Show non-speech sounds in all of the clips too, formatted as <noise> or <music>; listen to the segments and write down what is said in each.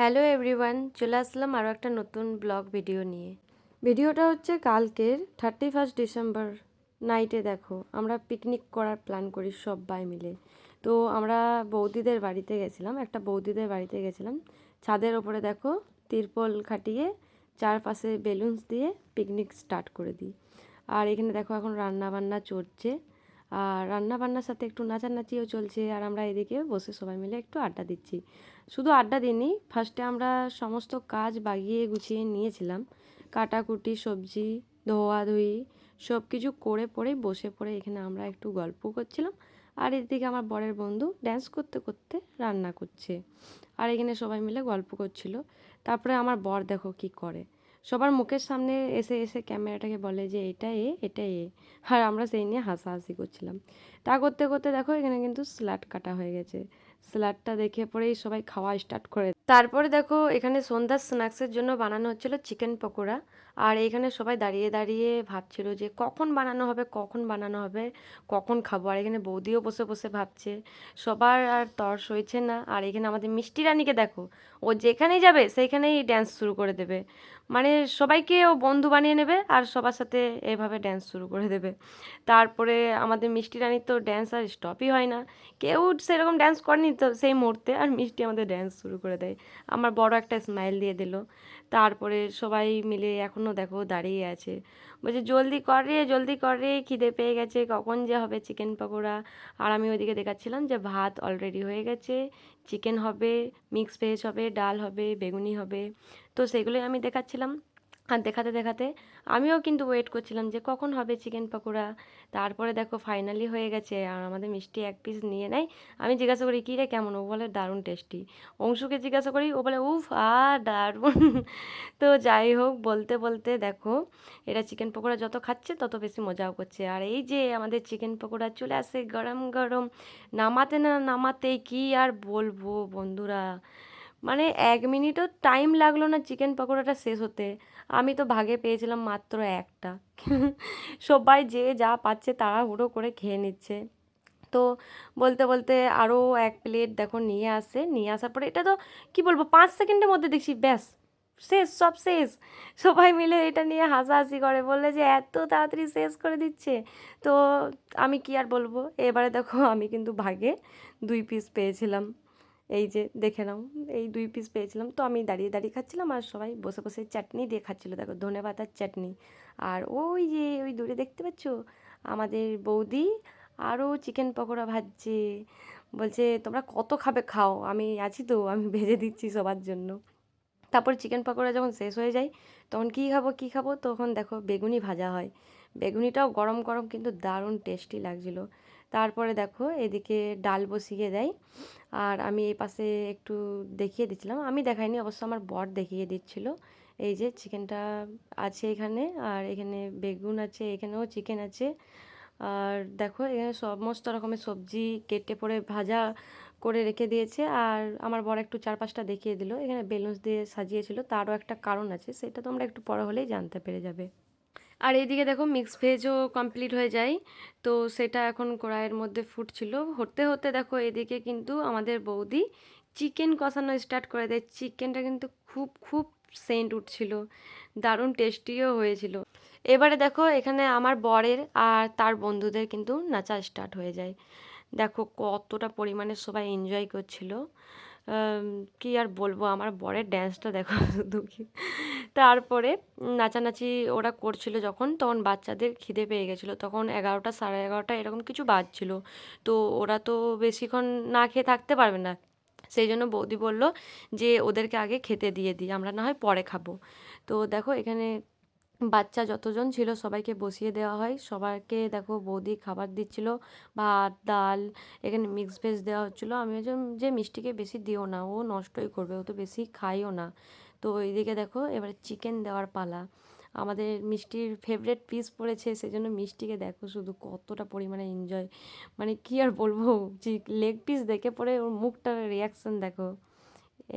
Hello everyone, চলে আসলাম আরও একটা নতুন ব্লগ ভিডিও নিয়ে। ভিডিওটা হচ্ছে কালকের থার্টি ফার্স্ট ডিসেম্বর নাইটে দেখো, আমরা পিকনিক করার প্ল্যান করি সবাই মিলে। তো আমরা বৌদিদের বাড়িতে গেছিলাম, একটা বৌদিদের বাড়িতে গেছিলাম। ছাদের ওপরে দেখো, তিরপল খাটিয়ে চারপাশে বেলুনস দিয়ে পিকনিক স্টার্ট করে দিই। আর এখানে দেখো এখন রান্না বান্না চলছে। আর রান্না বান্নার সাথে একটু নাচানাচিও চলছে। আর আমরা এদিকে বসে সবাই মিলে একটু আড্ডা দিচ্ছি। শুধু আড্ডা দিইনি ফার্স্টে আমরা সমস্ত কাজ বাগিয়ে গুছিয়ে নিয়েছিলাম। কাটাকুটি, সবজি, ধোয়াধুয়ি সব কিছু করে পরেই বসে পড়ে এখানে আমরা একটু গল্প করছিলাম। আর এদিকে আমার বরের বন্ধু ড্যান্স করতে করতে রান্না করছে। আর এখানে সবাই মিলে গল্প করছিল। তারপরে আমার বর দেখো কি করে। সবার মুখের সামনে এসে এসে ক্যামেরাটাকে বলে যে, এটা এ এটা এ। আর আমরা সেই নিয়ে হাসাহাসি করছিলাম। তা করতে করতে দেখো এখানে কিন্তু স্যালাড কাটা হয়ে গেছে। স্যালাডটা দেখে পরেই সবাই খাওয়া স্টার্ট করে। তারপরে দেখো এখানে সন্ধ্যার স্ন্যাক্সের জন্য বানানো হচ্ছিল চিকেন পকোড়া। আর এখানে সবাই দাঁড়িয়ে দাঁড়িয়ে ভাবছিল যে কখন বানানো হবে, কখন বানানো হবে, কখন খাব। আর এখানে বৌদিও বসে বসে ভাবছে। সবার আর তর্স হয়েছে না। আর এখানে আমাদের মিষ্টি রানীকে দেখো, ও যেখানেই যাবে সেইখানেই ড্যান্স শুরু করে দেবে। মানে সবাইকে ও বন্ধু বানিয়ে নেবে আর সবার সাথে এভাবে ড্যান্স শুরু করে দেবে। তারপরে আমাদের মিষ্টি রানীর তো ড্যান্স আর স্টপই হয় না। কেউ সেরকম ড্যান্স করেনি তো সেই মুহূর্তে আর মিষ্টি আমাদের ড্যান্স শুরু করে দেয়। আমার বড় একটা স্মাইল দিয়ে দিল। তারপরে সবাই মিলে এখনও দেখো দাঁড়িয়ে আছে। বলছে, জলদি কর রে, জলদি কর রে, খিদে পেয়ে গেছে, কখন যে হবে চিকেন পকোড়া? আর আমি ওইদিকে দেখাচ্ছিলাম যে ভাত অলরেডি হয়ে গেছে। চিকেন হবে মিক্স ভেজ হবে, ডাল হবে, বেগুনি হবে। তো সেগুলোই আমি দেখাচ্ছিলাম। আর দেখাতে দেখাতে আমিও কিন্তু ওয়েট করছিলাম যে কখন হবে চিকেন পকোড়া। তারপরে দেখো ফাইনালি হয়ে গেছে আর আমাদের মিষ্টি এক পিস নিয়ে নেয়। আমি জিজ্ঞাসা করি, কী রে, কেমন? ও বলে, দারুণ টেস্টি অংশুকে জিজ্ঞাসা করি, ও বলে, উফ, আ, দারুণ। তো যাই হোক, বলতে বলতে দেখো এরা চিকেন পকোড়া যত খাচ্ছে তত বেশি মজাও করছে। আর এই যে আমাদের চিকেন পকোড়া চলে আসে গরম গরম, নামাতে না নামাতে কি আর বলব বন্ধুরা? মানে এক মিনিটও টাইম লাগল না চিকেন পকোড়াটা শেষ হতে। আমি তো ভাগে পেয়েছিলাম মাত্র একটা। সবাই যে যা পাচ্ছে তাড়াহুড়ো করে খেয়ে নিচ্ছে। তো বলতে বলতে আরও এক প্লেট দেখো নিয়ে আসে। নিয়ে আসার পরে এটা তো কি বলব, পাঁচ সেকেন্ডের মধ্যে দেখছি ব্যাস, শেষ, সব শেষ। সবাই মিলে এটা নিয়ে হাসাহাসি করে, বললে যে এত তাড়াতাড়ি শেষ করে দিচ্ছে। তো আমি কি আর বলব, এবারে দেখো আমি কিন্তু ভাগে দুই পিস পেয়েছিলাম। এই যে দেখে নাও, এই দুই পিস পেয়েছিলাম। তো আমি দাঁড়িয়ে দাঁড়িয়ে খাচ্ছিলাম আর সবাই বসে বসে চাটনি দিয়ে খাচ্ছিলো। দেখো, ধনে পাতার চাটনি। আর ওই যে, ওই দূরে দেখতে পাচ্ছ? আমাদের বৌদি আরও চিকেন পকোড়া ভাজছে। বলছে, তোমরা কত খাবে খাও, আমি আছি তো, আমি ভেজে দিচ্ছি সবার জন্য। তারপর চিকেন পকোড়া যখন শেষ হয়ে যায়, তখন কী খাব কী খাব? তখন দেখো, বেগুনি ভাজা হয়। বেগুনিটাও গরম গরম কিন্তু দারুণ টেস্টি লাগছিল। তারপরে দেখো এদিকে ডাল বসিয়ে দেয়। আর আমি এই পাশে একটু দেখিয়ে দিচ্ছিলাম। আমি দেখাইনি, অবশ্য আমার বর দেখিয়ে দিচ্ছিল। এই যে চিকেনটা আছে এখানে, আর এখানে বেগুন আছে, এখানেও চিকেন আছে। আর দেখো এখানে সমস্ত রকমের সবজি কেটে পরে ভাজা করে রেখে দিয়েছে। আর আমার বর একটু চার পাঁচটা দেখিয়ে দিল। এখানে বেলুনস দিয়ে সাজিয়েছিল, তারও একটা কারণ আছে, সেটা তোমরা একটু পরে হলেই জানতে পেরে যাবে। আর এইদিকে দেখো মিক্স ভেজও কমপ্লিট হয়ে যায়। তো সেটা এখন কড়াইয়ের মধ্যে ফুটছিল। হতে হতে দেখো এদিকে কিন্তু আমাদের বৌদি চিকেন কষানো স্টার্ট করে দেয়। চিকেনটা কিন্তু খুব খুব সেন্ট উঠছিল। দারুণ টেস্টিও হয়েছিল। এবারে দেখো এখানে আমার বরের আর তার বন্ধুদের কিন্তু নাচা স্টার্ট হয়ে যায়। দেখো কতটা পরিমাণে সবাই এনজয় করছিল। কি আর বলব, আমার বরের ড্যান্সটা দেখো কি তারপরে নাচানাচি ওরা করছিল যখন, তখন বাচ্চাদের খিদে পেয়ে গেছিল। তখন এগারোটা, সাড়ে এগারোটা এরকম কিছু বাজছিল। তো ওরা তো বেশিক্ষণ না খেয়ে থাকতে পারবে না। সেই জন্য বৌদি বলল যে, ওদেরকে আগে খেতে দিয়ে দিই, আমরা না হয় পরে খাব। তো দেখো, এখানে বাচ্চা যতজন ছিল সবাইকে বসিয়ে দেওয়া হয়। সবাইকে দেখো, বৌদি খাবার দিচ্ছিল, ভাত, ডাল, এখানে মিক্স ভেজ দেওয়া হচ্ছিল। আমি যে মিষ্টিকে বেশি দিও না, ও নষ্টই করবে, ও তো বেশি খাইও না। তো এইদিকে দেখো, এবারে চিকেন দেওয়ার পালা। আমাদের মিষ্টির ফেভারেট পিস পড়েছে, সেজন্য মিষ্টিকে দেখো শুধু কতটা পরিমাণে এনজয় মানে কি আর বলব লেগ পিস দেখে পরে ওর মুখটার রিয়াকশান দেখো।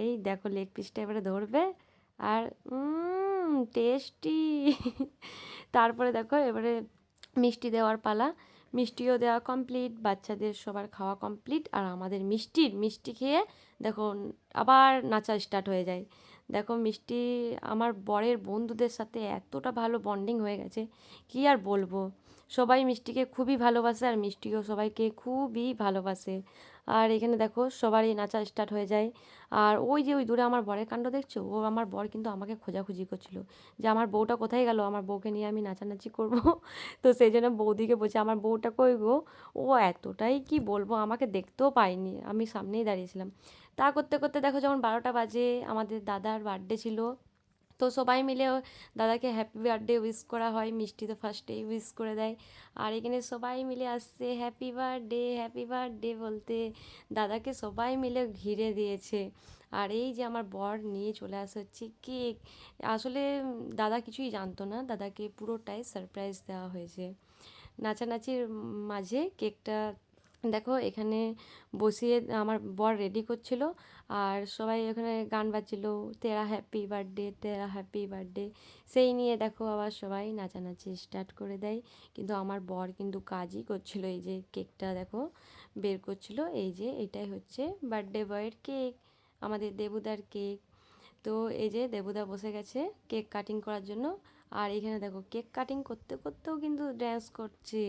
এই দেখো লেগ পিসটা এবারে ধরবে আর টেস্টি তারপরে দেখো এবারে মিষ্টি দেওয়ার পালা। মিষ্টিও দেওয়া কমপ্লিট বাচ্চাদের সবার খাওয়া কমপ্লিট আর আমাদের মিষ্টির, মিষ্টি খেয়ে দেখো আবার নাচা স্টার্ট হয়ে যায়। দেখো মিষ্টি আমার বরের বন্ধুদের সাথে এতটা ভালো বন্ডিং হয়ে গেছে, কি আর বলব? সবাই মিষ্টিকে খুবই ভালোবাসে আর মিষ্টিও সবাইকে খুবই ভালোবাসে। আর এখানে দেখো সবারই নাচা স্টার্ট হয়ে যায়। আর ওই যে ওই দূরে আমার বরের কাণ্ড দেখছ? ও আমার বর কিন্তু আমাকে খোঁজাখুঁজি করছিল যে আমার বউটা কোথায় গেল? আমার বউকে নিয়ে আমি নাচানাচি করব। <laughs> তো সেই জন্য বৌদিকে বলছে, আমার বউটা কই গো? ও এতটাই কি বলব? আমাকে দেখতেও পাইনি আমি সামনেই দাঁড়িয়েছিলাম। তা করতে করতে দেখো যখন বারোটা বাজে, আমাদের দাদার বার্থডে ছিল। তো সবাই মিলে দাদাকে হ্যাপি বার্থডে উইশ করা হয়। মিষ্টি তো ফার্স্টেই উইশ করে দেয়। আর এখানে সবাই মিলে আসছে হ্যাপি বার্থডে হ্যাপি বার্থডে বলতে দাদাকে সবাই মিলে ঘিরে দিয়েছে। আর এই যে আমার বর নিয়ে চলে আসা হচ্ছে কেক আসলে দাদা কিছুই জানতো না, দাদাকে পুরোটাই সারপ্রাইজ দেওয়া হয়েছে। নাচানাচির মাঝে কেকটা দেখো এখানে বসিয়ে আমার বর রেডি করছিল, আর সবাই ওখানে গান বাজছিল, তেরা হ্যাপি বার্থডে তেরা হ্যাপি বার্থডে সেই নিয়ে দেখো আবার সবাই নাচানাচি স্টার্ট করে দেয়। কিন্তু আমার বর কিন্তু কাজই করছিল, এই যে কেকটা দেখো বের করছিল, এই যে এটাই হচ্ছে বার্থডে বয়ের কেক, আমাদের দেবুদার কেক। তো এই যে দেবুদা বসে গেছে, কেক কাটিং করার জন্য। আর এখানে দেখো কেক কাটিং করতে, করতেও কিন্তু ড্যান্স করছে।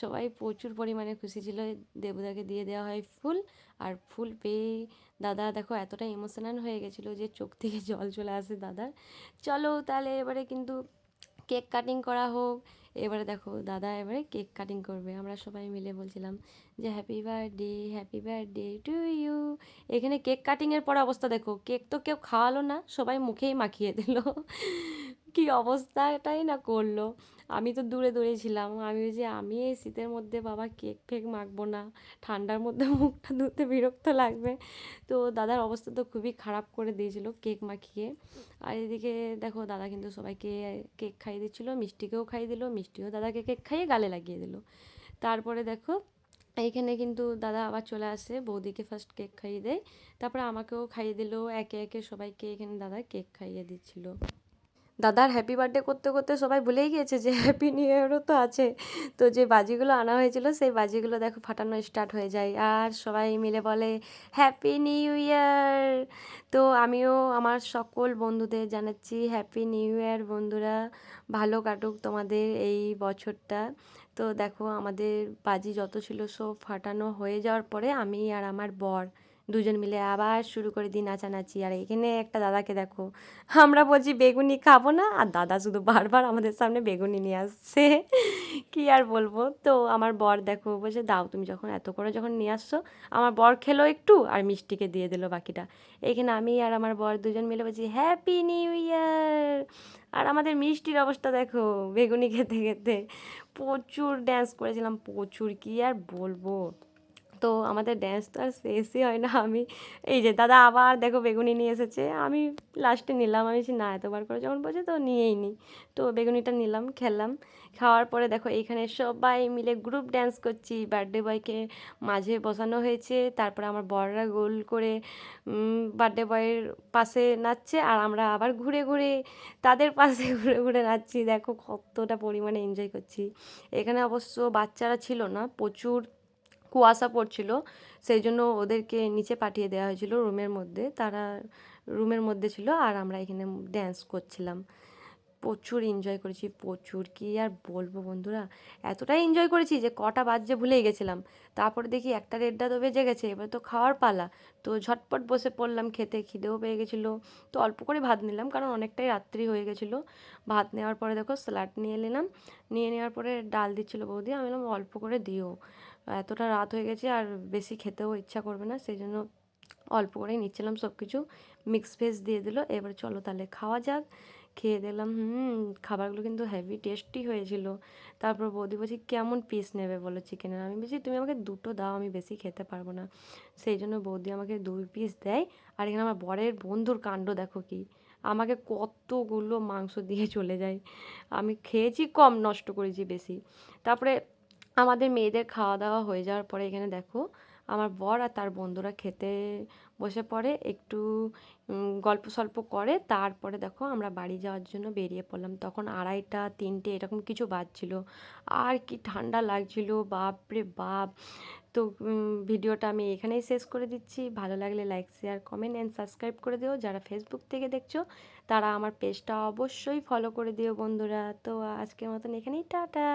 সবাই প্রচুর পরিমাণে খুশি ছিল। দেবুদাকে দিয়ে দেওয়া হয় ফুল আর ফুল পেয়ে দাদা দেখো এতটা ইমোশনাল হয়ে গেছিল যে চোখ থেকে জল চলে আসে দাদার। চলো তাহলে এবারে কিন্তু কেক কাটিং করা হোক। এবারে দেখো দাদা এবারে কেক কাটিং করবে। আমরা সবাই মিলে বলছিলাম যে happy birthday happy birthday to you এখানে কেক কাটিংয়ের পর অবস্থা দেখো। কেক তো কেউ খাওয়ালো না, সবাই মুখেই মাখিয়ে দিল। কি অবস্থাটাই না করল। আমি তো দূরে দূরে ছিলাম। আমি ওই যে, আমি এই শীতের মধ্যে বাবা কেক ফেক মাখবো না। ঠান্ডার মধ্যে মুখটা ধুতে বিরক্ত লাগবে। তো দাদার অবস্থা তো খুবই খারাপ করে দিয়েছিল কেক মাখিয়ে। আর এদিকে দেখো, দাদা কিন্তু সবাইকে কেক খাইয়ে দিচ্ছিল, মিষ্টিকেও খাইয়ে দিল, মিষ্টিও দাদাকে কেক খাইয়ে গালে লাগিয়ে দিল। তারপরে দেখো, এইখানে কিন্তু দাদা আবার চলে আসে, বৌদিকে ফার্স্ট কেক খাইয়ে দেয়। তারপরে আমাকেও খাইয়ে দিল, একে একে সবাইকে এখানে দাদা কেক খাইয়ে দিচ্ছিল। দাদার হ্যাপি বার্থডে করতে করতে সবাই ভুলেই গিয়েছে যে হ্যাপি নিউ ইয়ারও তো আছে। তো যে বাজিগুলো আনা হয়েছিল, সেই বাজিগুলো দেখো ফাটানো স্টার্ট হয়ে যায়। আর সবাই মিলে বলে হ্যাপি নিউ ইয়ার তো আমিও আমার সকল বন্ধুদের জানাচ্ছি হ্যাপি নিউ ইয়ার বন্ধুরা, ভালো কাটুক তোমাদের এই বছরটা। তো দেখো আমাদের বাজি যত ছিল সব ফাটানো হয়ে যাওয়ার পরে আমি আর আমার বর দুজন মিলে আবার শুরু করে দিই নাচানাচি। আর এখানে একটা দাদাকে দেখো, আমরা বলছি, বেগুনি খাব না? আর দাদা শুধু বারবার আমাদের সামনে বেগুনি নিয়ে আসছে। কি আর বলব? তো আমার বর দেখো, বলছে, দাও, তুমি যখন এত করে যখন নিয়ে আসছো, আমার বর খেলো একটু আর মিষ্টিকে দিয়ে দিল বাকিটা। এখানে আমি আর আমার বর দুজন মিলে বলছি হ্যাপি নিউ ইয়ার আর আমাদের মিষ্টির অবস্থা দেখো, বেগুনি খেতে খেতে প্রচুর ড্যান্স করেছিলাম, প্রচুর, কি আর বলব? তো আমাদের ড্যান্স তো আর শেষই হয় না। আমি এই যে দাদা আবার দেখো বেগুনি নিয়ে এসেছে। আমি লাস্টে নিলাম। আমি না, এতবার করে যখন বলছে, তো নিয়েই নি তো বেগুনিটা নিলাম, খেলাম। খাওয়ার পরে দেখো, এইখানে সবাই মিলে গ্রুপ ড্যান্স করছি। বার্থডে বয়কে মাঝে বসানো হয়েছে। তারপরে আমার বড়রা গোল করে বার্থডে বয়ের পাশে নাচছে আর আমরা আবার ঘুরে ঘুরে, তাদের পাশে <laughs> ঘুরে ঘুরে নাচছি। দেখো কতটা পরিমাণে এনজয় করছি। এখানে অবশ্য বাচ্চারা ছিল না, প্রচুর কুয়াশা পড়ছিল, সেই জন্য ওদেরকে নিচে পাঠিয়ে দেওয়া হয়েছিল রুমের মধ্যে। তারা রুমের মধ্যে ছিল আর আমরা এখানে ড্যান্স করছিলাম। প্রচুর এনজয় করেছি, প্রচুর কি আর বলব বন্ধুরা? এতটাই এনজয় করেছি যে কটা বাজছে ভুলেই গেছিলাম। তারপরে দেখি একটা দেড়টা তো বেজে গেছে, এবার তো খাওয়ার পালা। তো ঝটপট বসে পড়লাম, খেতে খিদেও পেয়ে গেছিল। তো অল্প করে ভাত নিলাম, কারণ অনেকটাই রাত্রি হয়ে গেছিল। ভাত নেওয়ার পরে দেখো স্যালাড নিয়ে নিলাম। নিয়ে নেওয়ার পরে ডাল দিচ্ছিল বৌদি, আমি অল্প করে দিও। এতটা রাত হয়ে গেছে আর বেশি খেতেও ইচ্ছা করবে না, সেই জন্য অল্প করেই নিচ্ছিলাম সব কিছু মিক্স ভেজ দিয়ে দিল, এবার চলো তাহলে খাওয়া যাক। খেয়ে দিলাম হুম, খাবারগুলো কিন্তু হেভি টেস্টি হয়েছিল। তারপর বৌদি বলছি, কেমন পিস নেবে বলো চিকেনের আমি বলছি, তুমি আমাকে দুটো দাও, আমি বেশি খেতে পারব না। সেই জন্য বৌদি আমাকে দুই পিস দেয়। আর এখানে আমার বরের বন্ধুর কাণ্ড দেখো কি, আমাকে কতগুলো মাংস দিয়ে চলে যায়। আমি খেয়েছি কম, নষ্ট করেছি বেশি। তারপরে আমাদের মেয়েদের খাওয়া দাওয়া হয়ে যাওয়ার পরে এখানে দেখো আমার বর আর তার বন্ধুরা খেতে বসে পড়ে, একটু গল্প সল্প করে। তারপরে দেখো আমরা বাড়ি যাওয়ার জন্য বেরিয়ে পড়লাম। তখন আড়াইটা, তিনটে, এরকম কিছু বাজছিল। আর কি ঠান্ডা লাগছিল বাপ রে বাপ। তো ভিডিওটা আমি এখানেই শেষ করে দিচ্ছি। ভালো লাগলে like, share, comment and subscribe করে দিও। যারা ফেসবুক থেকে দেখছ, তারা আমার পেজটা অবশ্যই ফলো করে দিও বন্ধুরা। তো আজকের মতন এখানেই, টাটা!